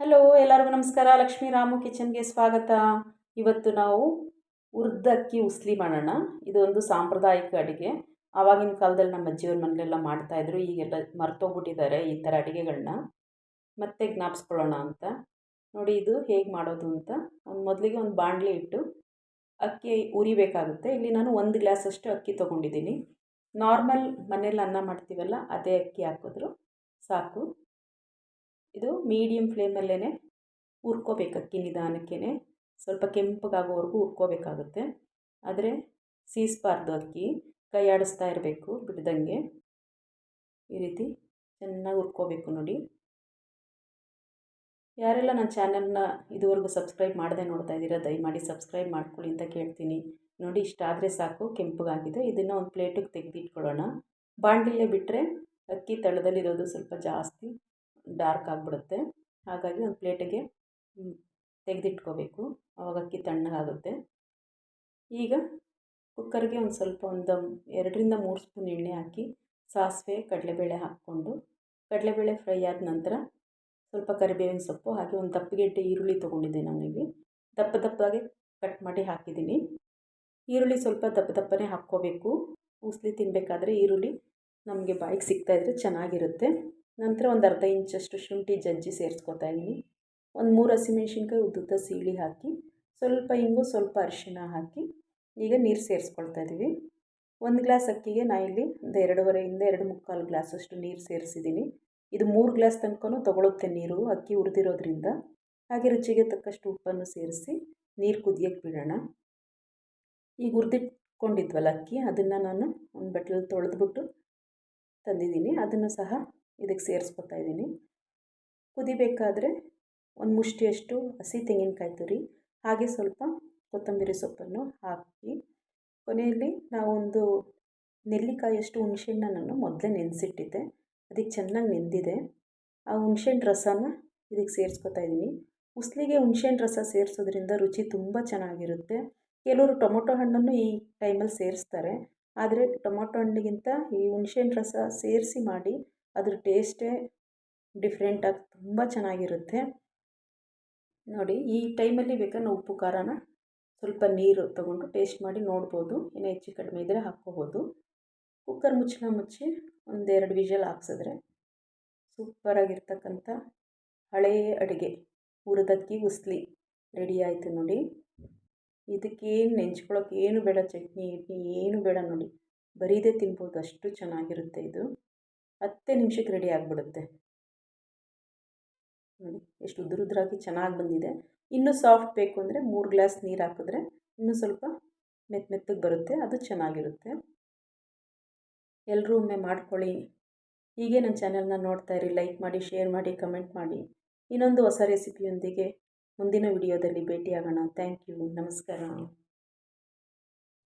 Hello ಎಲ್ಲರಿಗೂ ನಮಸ್ಕಾರ. ಲಕ್ಷ್ಮೀ ರಾಮು ಕಿಚನ್ಗೆ ಸ್ವಾಗತ. ಇವತ್ತು ನಾವು ಉರ್ದಕ್ಕಿ ಉಸ್ಲಿ ಮಾಡೋಣ. ಇದು ಒಂದು ಸಾಂಪ್ರದಾಯಿಕ ಅಡುಗೆ. ಆವಾಗಿನ ಕಾಲದಲ್ಲಿ ನಮ್ಮ ಅಜ್ಜಿಯವ್ರ ಮನೆಯಲ್ಲೆಲ್ಲ ಮಾಡ್ತಾಯಿದ್ರು ಈಗೆಲ್ಲ ಮರ್ತೋಗ್ಬಿಟ್ಟಿದ್ದಾರೆ ಈ ಥರ ಅಡುಗೆಗಳನ್ನ ಮತ್ತೆ ಜ್ಞಾಪಿಸ್ಕೊಳ್ಳೋಣ ಅಂತ. ನೋಡಿ, ಇದು ಹೇಗೆ ಮಾಡೋದು ಅಂತ. ಒಂದು ಮೊದಲಿಗೆ ಒಂದು ಬಾಣಲಿ ಇಟ್ಟು ಅಕ್ಕಿ ಉರಿಬೇಕಾಗುತ್ತೆ. ಇಲ್ಲಿ ನಾನು ಒಂದು ಗ್ಲಾಸಷ್ಟು ಅಕ್ಕಿ ತೊಗೊಂಡಿದ್ದೀನಿ. ನಾರ್ಮಲ್ ಮನೇಲಿ ಅನ್ನ ಮಾಡ್ತೀವಲ್ಲ, ಅದೇ ಅಕ್ಕಿ ಹಾಕಿದ್ರು ಸಾಕು. ಇದು ಮೀಡಿಯಮ್ ಫ್ಲೇಮಲ್ಲೇ ಹುರ್ಕೋಬೇಕು ಅಕ್ಕಿ ನಿಧಾನಕ್ಕೆ ಸ್ವಲ್ಪ ಕೆಂಪಗಾಗೋವರೆಗೂ ಹುರ್ಕೋಬೇಕಾಗುತ್ತೆ. ಆದರೆ ಸೀಸ್ಬಾರ್ದು ಅಕ್ಕಿ. ಕೈಯಾಡಿಸ್ತಾ ಇರಬೇಕು, ಬಿಡ್ದಂಗೆ. ಈ ರೀತಿ ಚೆನ್ನಾಗಿ ಹುರ್ಕೋಬೇಕು ನೋಡಿ. ಯಾರೆಲ್ಲ ನನ್ನ ಚಾನಲ್ನ ಇದುವರೆಗೂ ಸಬ್ಸ್ಕ್ರೈಬ್ ಮಾಡದೆ ನೋಡ್ತಾ ಇದ್ದೀರಾ, ದಯಮಾಡಿ ಸಬ್ಸ್ಕ್ರೈಬ್ ಮಾಡ್ಕೊಳ್ಳಿ ಅಂತ ಕೇಳ್ತೀನಿ. ನೋಡಿ ಇಷ್ಟಾದರೆ ಸಾಕು, ಕೆಂಪಗಾಗಿದೆ. ಇದನ್ನು ಒಂದು ಪ್ಲೇಟಿಗೆ ತೆಗೆದಿಟ್ಕೊಳ್ಳೋಣ. ಬಾಂಡಿಲೇ ಬಿಟ್ಟರೆ ಅಕ್ಕಿ ತಳದಲ್ಲಿರೋದು ಸ್ವಲ್ಪ ಜಾಸ್ತಿ. ಡಾರ್ಕ್ ಆಗಿಬಿಡುತ್ತೆ. ಹಾಗಾಗಿ ಒಂದು ಪ್ಲೇಟಿಗೆ ತೆಗೆದಿಟ್ಕೋಬೇಕು. ಆವಾಗ ಅಕ್ಕಿ ತಣ್ಣಗಾಗುತ್ತೆ ಈಗ ಕುಕ್ಕರ್ಗೆ ಒಂದು ಸ್ವಲ್ಪ ಒಂದು ಎರಡರಿಂದ ಮೂರು ಸ್ಪೂನ್ ಎಣ್ಣೆ ಹಾಕಿ, ಸಾಸಿವೆ, ಕಡಲೆಬೇಳೆ ಹಾಕ್ಕೊಂಡು, ಕಡಲೆಬೇಳೆ ಫ್ರೈ ಆದ ನಂತರ ಸ್ವಲ್ಪ ಕರಿಬೇವಿನ ಸೊಪ್ಪು, ಹಾಗೆ ಒಂದು ದಪ್ಪಗೆಡ್ಡೆ ಈರುಳ್ಳಿ ತೊಗೊಂಡಿದ್ದೆ ನಾನಿಲ್ಲಿ ದಪ್ಪ ದಪ್ಪವಾಗಿ ಕಟ್ ಮಾಡಿ ಹಾಕಿದ್ದೀನಿ. ಈರುಳ್ಳಿ ಸ್ವಲ್ಪ ದಪ್ಪ ದಪ್ಪನೇ ಹಾಕ್ಕೋಬೇಕು. ಉಸ್ಲಿ ತಿನ್ನಬೇಕಾದ್ರೆ ಈರುಳ್ಳಿ ನಮಗೆ ಬಾಯಿಗೆ ಸಿಗ್ತಾಯಿದ್ರೆ ಚೆನ್ನಾಗಿರುತ್ತೆ. ನಂತರ ಒಂದು ಅರ್ಧ ಇಂಚಷ್ಟು ಶುಂಠಿ ಜಜ್ಜಿ ಸೇರಿಸ್ಕೊತಾ ಇದ್ದೀನಿ ಒಂದು ಮೂರು ಹಸಿಮೆಣ್ಸಿನ್ಕಾಯಿ, ಉದ್ದುದ್ದ ಸೀಳಿ ಹಾಕಿ, ಸ್ವಲ್ಪ ಇಂಗು ಸ್ವಲ್ಪ ಅರಿಶಿಣ ಹಾಕಿ ಈಗ ನೀರು ಸೇರಿಸ್ಕೊಳ್ತಾ ಇದ್ದೀವಿ ಒಂದು ಗ್ಲಾಸ್ ಅಕ್ಕಿಗೆ ನಾ ಇಲ್ಲಿ ಒಂದು ಎರಡೂವರೆಯಿಂದ ಎರಡು ಮುಕ್ಕಾಲು ಗ್ಲಾಸಷ್ಟು ನೀರು ಸೇರಿಸಿದ್ದೀನಿ ಇದು ಮೂರು ಗ್ಲಾಸ್ ತನಕನೂ ತೊಗೊಳುತ್ತೆ ನೀರು, ಅಕ್ಕಿ ಹುರಿದಿರೋದ್ರಿಂದ ಹಾಗೆ ರುಚಿಗೆ ತಕ್ಕಷ್ಟು ಉಪ್ಪನ್ನು ಸೇರಿಸಿ ನೀರು ಕುದಿಯೋಕ್ಕೆ ಬಿಡೋಣ. ಈಗ ಹುರಿದಿಟ್ಕೊಂಡಿದ್ವಲ್ಲ ಅಕ್ಕಿ, ಅದನ್ನು ನಾನು ಒಂದು ಬಟ್ಟಲಲ್ಲಿ ತೊಳೆದ್ಬಿಟ್ಟು ತಂದಿದ್ದೀನಿ ಅದನ್ನು ಸಹ ಇದಕ್ಕೆ ಸೇರಿಸ್ಕೊತಾ ಇದ್ದೀನಿ. ಕುದಿಬೇಕಾದ್ರೆ ಒಂದು ಮುಷ್ಟಿಯಷ್ಟು ಹಸಿ ತೆಂಗಿನಕಾಯಿ ತುರಿ, ಹಾಗೆ ಸ್ವಲ್ಪ ಕೊತ್ತಂಬರಿ ಸೊಪ್ಪನ್ನು ಹಾಕಿ, ಕೊನೆಯಲ್ಲಿ ನಾವೊಂದು ನೆಲ್ಲಿಕಾಯಿಯಷ್ಟು ಹುಣ್ಸೆಹಣ್ಣು ನಾನು ಮೊದಲೇ ನೆನೆಸಿಟ್ಟಿದ್ದೆ. ಅದಕ್ಕೆ ಚೆನ್ನಾಗಿ ನೆಂದಿದೆ. ಆ ಹುಣಸೆಹಣ್ಣು ರಸನ ಇದಕ್ಕೆ ಸೇರಿಸ್ಕೊತಾ ಇದ್ದೀನಿ. ಉಸ್ಲಿಗೆ ಹುಣಸೆಹಣ್ಣು ರಸ ಸೇರಿಸೋದ್ರಿಂದ ರುಚಿ ತುಂಬ ಚೆನ್ನಾಗಿರುತ್ತೆ. ಕೆಲವರು ಟೊಮೊಟೊ ಹಣ್ಣನ್ನು ಈ ಟೈಮಲ್ಲಿ ಸೇರಿಸ್ತಾರೆ. ಆದರೆ ಟೊಮೊಟೊ ಹಣ್ಣಿಗಿಂತ ಈ ಹುಣಸೆಹಣ್ಣು ರಸ ಸೇರಿಸಿ ಮಾಡಿ ಅದ್ರ ಟೇಸ್ಟೇ ಡಿಫ್ರೆಂಟಾಗಿ ತುಂಬ ಚೆನ್ನಾಗಿರುತ್ತೆ. ನೋಡಿ, ಈ ಟೈಮಲ್ಲಿ ಬೇಕಾದ್ರೆ ಉಪ್ಪು, ಖಾರನ ಸ್ವಲ್ಪ ನೀರು ತೊಗೊಂಡು ಟೇಸ್ಟ್ ಮಾಡಿ ನೋಡ್ಬೋದು. ಇನ್ನು ಹೆಚ್ಚು ಕಡಿಮೆ ಇದ್ದರೆ ಹಾಕ್ಕೋಬೋದು. ಕುಕ್ಕರ್ ಮುಚ್ಚಳ ಮುಚ್ಚಿ ಒಂದೆರಡು ವಿಷಲ್ ಹಾಕ್ಸಿದ್ರೆ ಸೂಪರಾಗಿರ್ತಕ್ಕಂಥ ಹಳೆಯ ಅಡುಗೆ ಹುರಿದಕ್ಕಿ ಉಸ್ಲಿ ರೆಡಿ ಆಯಿತು ನೋಡಿ. ಇದಕ್ಕೇನು ನೆಂಚ್ಕೊಳ್ಳೋಕೆ ಏನು ಬೇಡ, ಚಟ್ನಿ ಗಿಟ್ನಿ ಏನು ಬೇಡ ನೋಡಿ. ಬರೀದೇ ತಿನ್ಬೋದು, ಅಷ್ಟು ಚೆನ್ನಾಗಿರುತ್ತೆ ಇದು. ಹತ್ತೇ ನಿಮಿಷಕ್ಕೆ ರೆಡಿ ಆಗಿಬಿಡುತ್ತೆ. ನೋಡಿ, ಎಷ್ಟು ಉದುರು ಉದುರಾಗಿ ಚೆನ್ನಾಗಿ ಬಂದಿದೆ. ಇನ್ನೂ ಸಾಫ್ಟ್ ಬೇಕು ಅಂದರೆ ಮೂರು ಗ್ಲಾಸ್ ನೀರು ಹಾಕಿದ್ರೆ ಇನ್ನೂ ಸ್ವಲ್ಪ ಮೆತ್ತ ಮೆತ್ತಗೆ ಬರುತ್ತೆ, ಅದು ಚೆನ್ನಾಗಿರುತ್ತೆ. ಎಲ್ಲರೂ ಒಮ್ಮೆ ಮಾಡ್ಕೊಳ್ಳಿ. ಹೀಗೆ ನನ್ನ ಚಾನೆಲ್ನ ನೋಡ್ತಾ ಇರಿ ಲೈಕ್ ಮಾಡಿ ಶೇರ್ ಮಾಡಿ ಕಮೆಂಟ್ ಮಾಡಿ. ಇನ್ನೊಂದು ಹೊಸ ರೆಸಿಪಿಯೊಂದಿಗೆ ಮುಂದಿನ ವಿಡಿಯೋದಲ್ಲಿ ಭೇಟಿಯಾಗೋಣ. ಥ್ಯಾಂಕ್ ಯು ನಮಸ್ಕಾರ.